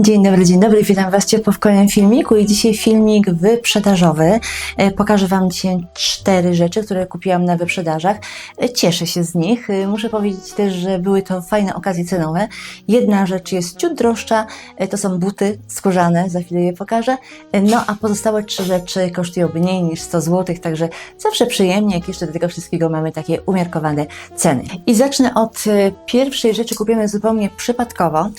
Dzień dobry, dzień dobry, witam Was ciepło w kolejnym filmiku i dzisiaj filmik wyprzedażowy. E, Pokażę Wam dzisiaj cztery rzeczy, które kupiłam na wyprzedażach. E, Cieszę się z nich. E, Muszę powiedzieć też, że były to fajne okazje cenowe. Jedna rzecz jest ciut droższa, to są buty skórzane, za chwilę je pokażę. No a pozostałe trzy rzeczy kosztują mniej niż 100 zł, także zawsze przyjemnie, jak jeszcze do tego wszystkiego mamy takie umiarkowane ceny. I zacznę od pierwszej rzeczy, kupiłem zupełnie przypadkowo.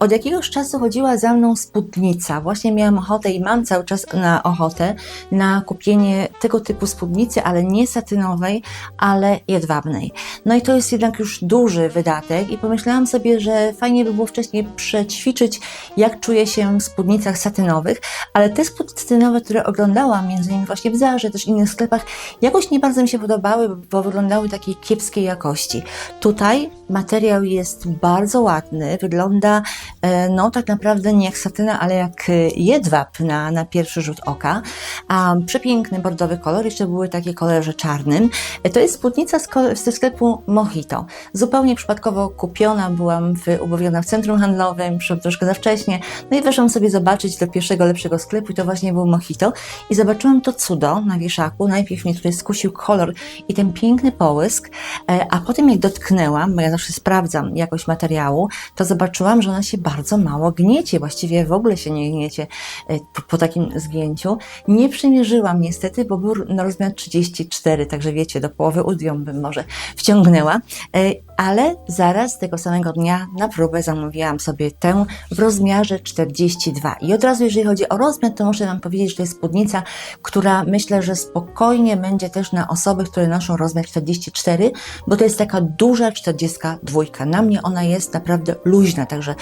Od jakiegoś czasu chodziła za mną spódnica. Właśnie miałam ochotę i mam cały czas na ochotę na kupienie tego typu spódnicy, ale nie satynowej, ale jedwabnej. No i to jest jednak już duży wydatek i pomyślałam sobie, że fajnie by było wcześniej przećwiczyć, jak czuję się w spódnicach satynowych, ale te spódnice satynowe, które oglądałam, między innymi właśnie w Zarze, też w innych sklepach, jakoś nie bardzo mi się podobały, bo wyglądały takiej kiepskiej jakości. Tutaj materiał jest bardzo ładny, wygląda e, no tak naprawdę nie jak satyna, ale jak e, jedwab na, na pierwszy rzut oka. A, przepiękny bordowy kolor, jeszcze były takie kolorze czarnym. E, To jest spódnica z ze sklepu Mojito. Zupełnie przypadkowo kupiona, byłam w, umówiona w centrum handlowym, przyszłam troszkę za wcześnie, no i weszłam sobie zobaczyć do pierwszego lepszego sklepu i to właśnie był Mojito i zobaczyłam to cudo na wieszaku. Najpierw mnie tutaj skusił kolor i ten piękny połysk, e, a potem jak dotknęłam, bo ja zawsze sprawdzam jakość materiału, to zobaczyłam, że ona się bardzo mało gniecie, właściwie w ogóle się nie gniecie e, po, po takim zgięciu. Nie przymierzyłam niestety, bo był na rozmiar 34, także wiecie, do połowy udią bym może wciągnęła, E, ale zaraz tego samego dnia na próbę zamówiłam sobie tę w rozmiarze 42. I od razu, jeżeli chodzi o rozmiar, to muszę Wam powiedzieć, że to jest spódnica, która myślę, że spokojnie będzie też na osoby, które noszą rozmiar 44, bo to jest taka duża 42. Na mnie ona jest naprawdę luźna, także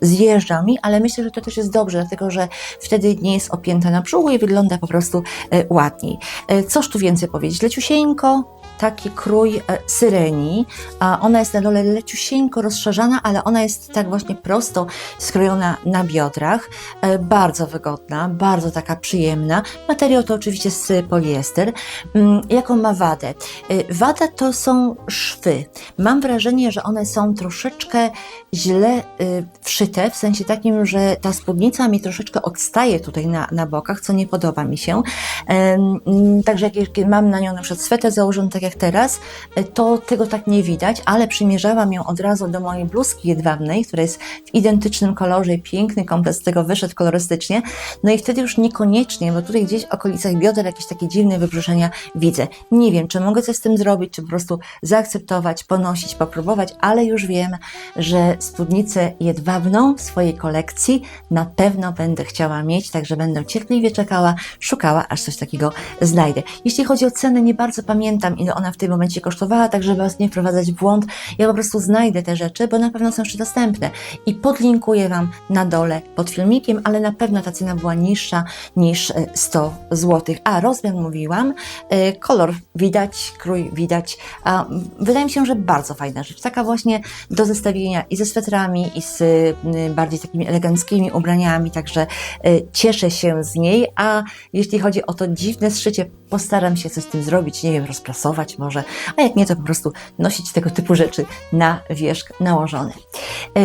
zjeżdża mi, ale myślę, że to też jest dobrze, dlatego że wtedy nie jest opięta na brzuchu i wygląda po prostu e, ładniej. E, Coż tu więcej powiedzieć? Leciusieńko, taki krój e, syreni, ona jest na dole leciusieńko rozszerzana, ale ona jest tak właśnie prosto skrojona na biodrach, e, bardzo wygodna, bardzo taka przyjemna. Materiał to oczywiście z poliester. Mm, Jaką ma wadę? E, Wada to są szwy. Mam wrażenie, że one są troszeczkę źle wszyte, w sensie takim, że ta spódnica mi troszeczkę odstaje tutaj na, na bokach, co nie podoba mi się. Także jak, mam na nią na przykład sweter założony tak jak teraz, y, to tego tak nie widać, ale przymierzałam ją od razu do mojej bluzki jedwabnej, która jest w identycznym kolorze piękny komplet z tego wyszedł kolorystycznie. No i wtedy już niekoniecznie, bo tutaj gdzieś w okolicach bioder jakieś takie dziwne wybrzuszenia widzę. Nie wiem, czy mogę coś z tym zrobić, czy po prostu zaakceptować, ponosić, popróbować, ale już wiem, że spódnicę jedwabną w swojej kolekcji na pewno będę chciała mieć, także będę cierpliwie czekała, szukała, aż coś takiego znajdę. Jeśli chodzi o cenę, nie bardzo pamiętam, ona w tym momencie kosztowała, tak żeby Was nie wprowadzać w błąd. Ja po prostu znajdę te rzeczy, bo na pewno są jeszcze dostępne i podlinkuję Wam na dole pod filmikiem, ale na pewno ta cena była niższa niż e, 100 zł. A rozmiar mówiłam, e, kolor widać, krój widać. A, wydaje mi się, że bardzo fajna rzecz. Taka właśnie do zestawienia i ze swetrami, i z bardziej takimi eleganckimi ubraniami, także y, cieszę się z niej. A jeśli chodzi o to dziwne zszycie, postaram się coś z tym zrobić, nie wiem, rozprasować może, a jak nie, to po prostu nosić tego typu rzeczy na wierzch nałożone.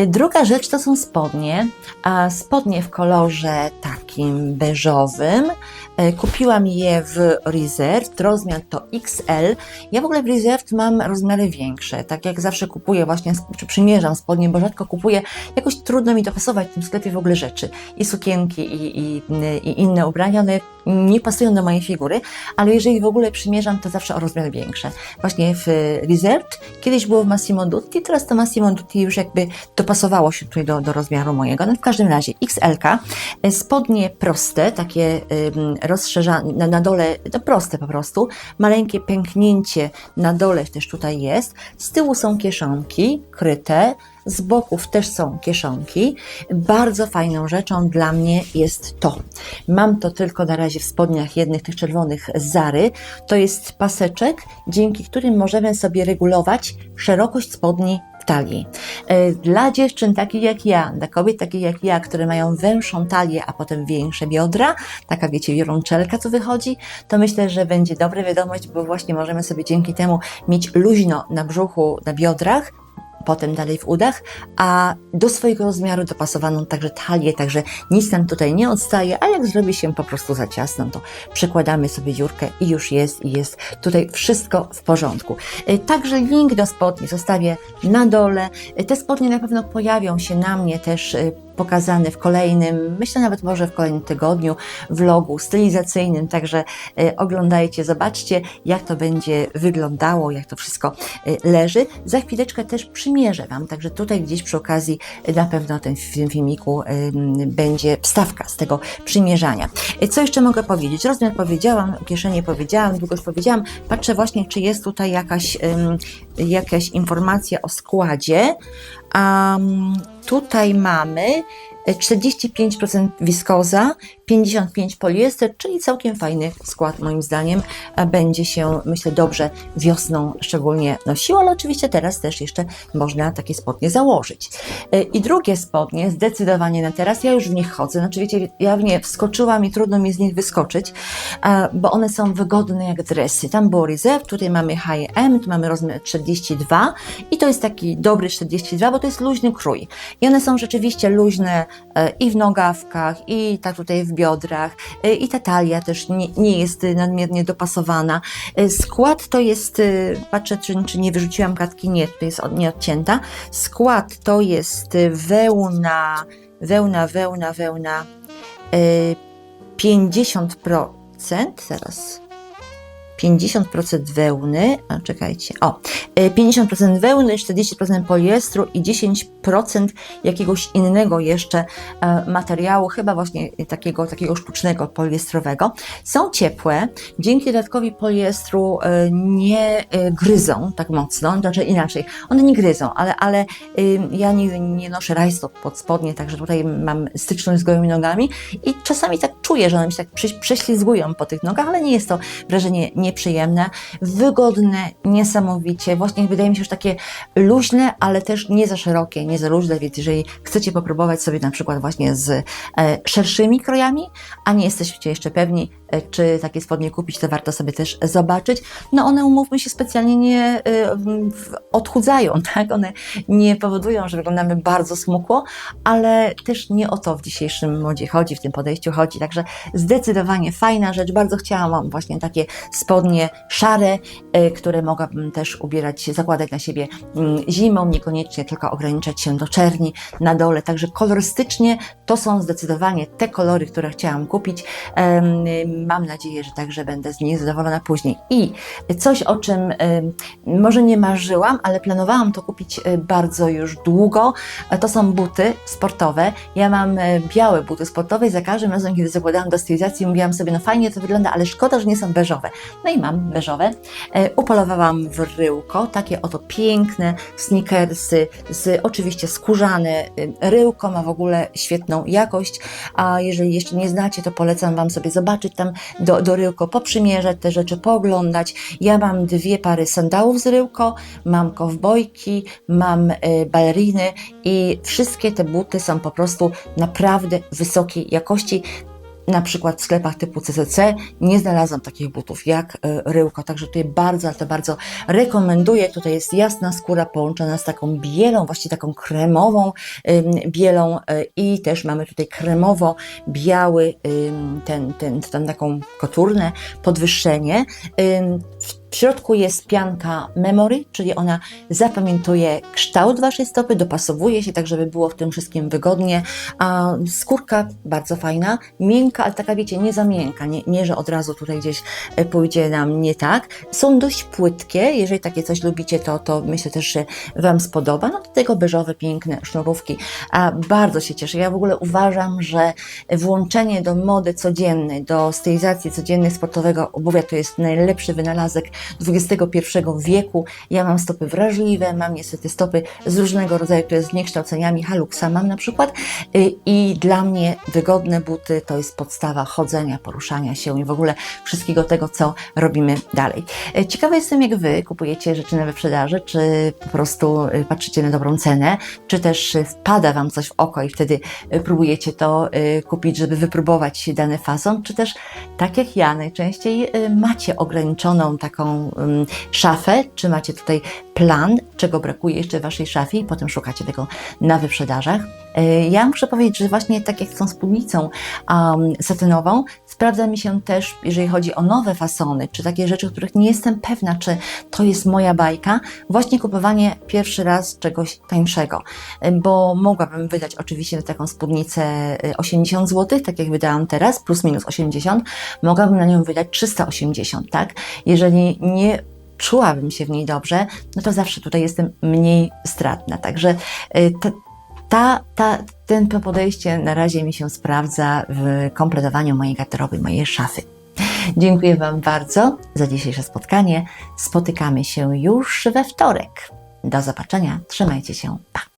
Druga rzecz to są spodnie, a spodnie w kolorze takim beżowym. E, Kupiłam je w Reserved, rozmiar to XL. Ja w ogóle w Reserved mam rozmiary większe, tak jak zawsze kupuję właśnie, czy przymierzam spodnie, bo rzadko kupuję, jakoś trudno mi dopasować w tym sklepie w ogóle rzeczy. I sukienki, i, i, i inne ubrania, one nie pasują do mojej figury, ale jeżeli w ogóle przymierzam, to zawsze o rozmiar Właśnie w Reserved, kiedyś było w Massimo Dutti, teraz to Massimo Dutti już jakby dopasowało się tutaj do, do rozmiaru mojego. No w każdym razie XL, spodnie proste, takie rozszerzane, na, na dole, no proste po prostu, maleńkie pęknięcie na dole też tutaj jest, z tyłu są kieszonki kryte, z boków też są kieszonki. Bardzo fajną rzeczą dla mnie jest to. Mam to tylko na razie w spodniach jednych tych czerwonych Zary. To jest paseczek, dzięki którym możemy sobie regulować szerokość spodni talii. E, Dla dziewczyn takich jak ja, dla kobiet takich jak ja, które mają węższą talię, a potem większe biodra, taka wiecie, wiolonczelka co wychodzi, to myślę, że będzie dobra wiadomość, bo właśnie możemy sobie dzięki temu mieć luźno na brzuchu, na biodrach, potem dalej w udach, a do swojego rozmiaru dopasowaną także talię, także nic nam tutaj nie odstaje, a jak zrobi się po prostu za ciasno, to przekładamy sobie dziurkę i już jest, i jest tutaj wszystko w porządku. Y, Także link do spodni zostawię na dole. Y, Te spodnie na pewno pojawią się na mnie też y, pokazane w kolejnym, myślę nawet może w kolejnym tygodniu, vlogu stylizacyjnym, także y, oglądajcie, zobaczcie jak to będzie wyglądało, jak to wszystko y, leży. Za chwileczkę też przymierzę Wam, także tutaj gdzieś przy okazji y, na pewno ten, w tym filmiku będzie wstawka z tego przymierzania. Co jeszcze mogę powiedzieć? Rozmiar powiedziałam, kieszenie powiedziałam, długość powiedziałam. Patrzę właśnie, czy jest tutaj jakaś, jakaś informacja o składzie. Um, tutaj mamy e, 45% wiskoza, 55% poliester, czyli całkiem fajny skład moim zdaniem. Będzie się, myślę, dobrze wiosną szczególnie nosiło, ale oczywiście teraz też jeszcze można takie spodnie założyć. E, I drugie spodnie, zdecydowanie na teraz, ja już w nich chodzę, znaczy wiecie, ja w nie wskoczyłam i trudno mi z nich wyskoczyć, bo one są wygodne jak dresy. Tam było tutaj mamy H&M, tu mamy rozmiar 42 i to jest taki dobry 42, bo to jest luźny krój. I one są rzeczywiście luźne e, i w nogawkach, i tak tutaj w biodrach, e, i ta talia też nie, nie jest nadmiernie dopasowana. E, Skład to jest, e, patrzę czy, czy nie wyrzuciłam kartki, nie, to jest od- nieodcięta. Skład to jest wełna, wełna, wełna, wełna, e, 50%, zaraz, 50% wełny, a czekajcie, o, e, 50% wełny, 40% poliestru i 10% jakiegoś innego jeszcze e, materiału, chyba właśnie takiego, takiego sztucznego poliestrowego. Są ciepłe, dzięki dodatkowi poliestru e, nie e, gryzą tak mocno, znaczy inaczej, one nie gryzą, ale, ale y, ja nie, nie noszę rajstop pod spodnie, także tutaj mam styczność z gołymi nogami i czasami tak czuję, że one mi się tak prze, prześlizgują po tych nogach, ale nie jest to wrażenie nieprzyjemne, wygodne, niesamowicie, właśnie wydaje mi się, że takie luźne, ale też nie za szerokie, nie za luźne, więc jeżeli chcecie popróbować sobie na przykład właśnie z e, szerszymi krojami, a nie jesteście jeszcze pewni, czy takie spodnie kupić, to warto sobie też zobaczyć. No one, umówmy się, specjalnie nie e, odchudzają, tak? One nie powodują, że wyglądamy bardzo smukło, ale też nie o to w dzisiejszym modzie chodzi, w tym podejściu chodzi. Także zdecydowanie fajna rzecz. Bardzo chciałam właśnie takie spodnie szare, e, które mogłabym też ubierać, zakładać na siebie mm, zimą, niekoniecznie tylko ograniczać się do czerni na dole. Także kolorystycznie to są zdecydowanie te kolory, które chciałam kupić. Mam nadzieję, że także będę z nich zadowolona później. I coś, o czym em, może nie marzyłam, ale planowałam to kupić e, bardzo już długo, to są buty sportowe. Ja mam e, białe buty sportowe i za każdym razem, kiedy zakładałam do stylizacji, mówiłam sobie, no fajnie to wygląda, ale szkoda, że nie są beżowe. No i mam beżowe. Upolowałam w ryłko, takie oto piękne sneakersy, z oczywiście skórzane. Ryłko ma w ogóle świetną jakość, a jeżeli jeszcze nie znacie, to polecam Wam sobie zobaczyć tam do, do ryłko, poprzymierzać te rzeczy, pooglądać. Ja mam dwie pary sandałów z ryłko, mam kowbojki, mam e, baleriny i wszystkie te buty są po prostu naprawdę wysokiej jakości. Na przykład w sklepach typu CCC nie znalazłam takich butów jak e, Ryłko, także tutaj bardzo, ale to bardzo rekomenduję. Tutaj jest jasna skóra połączona z taką bielą, właściwie taką kremową bielą e, i też mamy tutaj kremowo-biały ten, ten, ten taką koturnę podwyższenie. W środku jest pianka memory, czyli ona zapamiętuje kształt Waszej stopy, dopasowuje się tak, żeby było w tym wszystkim wygodnie. A skórka bardzo fajna, miękka, ale taka wiecie, nie za miękka, nie, nie że od razu tutaj gdzieś e, pójdzie nam nie tak. Są dość płytkie, jeżeli takie coś lubicie, to, to myślę też, że Wam spodoba. No do tego beżowe, piękne sznurówki. A bardzo się cieszę. Ja w ogóle uważam, że włączenie do mody codziennej, do stylizacji codziennej sportowego obuwia to jest najlepszy wynalazek XXI wieku. Ja mam stopy wrażliwe, mam niestety stopy z różnego rodzaju, które z zniekształceniami, haluxa mam na przykład Y, i dla mnie wygodne buty to jest podstawa chodzenia, poruszania się i w ogóle wszystkiego tego, co robimy dalej. Y, Ciekawa jestem, jak Wy kupujecie rzeczy na wyprzedaży, czy po prostu y, patrzycie na dobrą cenę, czy też wpada Wam coś w oko i wtedy próbujecie to kupić, żeby wypróbować dany fason, czy też tak jak ja najczęściej macie ograniczoną taką szafę, czy macie tutaj plan, czego brakuje jeszcze w Waszej szafie i potem szukacie tego na wyprzedażach. E, Ja muszę powiedzieć, że właśnie tak jak z tą spódnicą um, satynową, sprawdza mi się też, jeżeli chodzi o nowe fasony, czy takie rzeczy, których nie jestem pewna, czy to jest moja bajka, właśnie kupowanie pierwszy raz czegoś tańszego, E, bo mogłabym wydać oczywiście na taką spódnicę e, 80 zł, tak jak wydałam teraz, plus minus 80, mogłabym na nią wydać 380, tak? Jeżeli nie czułabym się w niej dobrze, no to zawsze tutaj jestem mniej stratna. Także y, ta, ta, ta, ten podejście na razie mi się sprawdza w kompletowaniu mojej garderoby, mojej szafy. Dziękuję Wam bardzo za dzisiejsze spotkanie. Spotykamy się już we wtorek. Do zobaczenia. Trzymajcie się. Pa!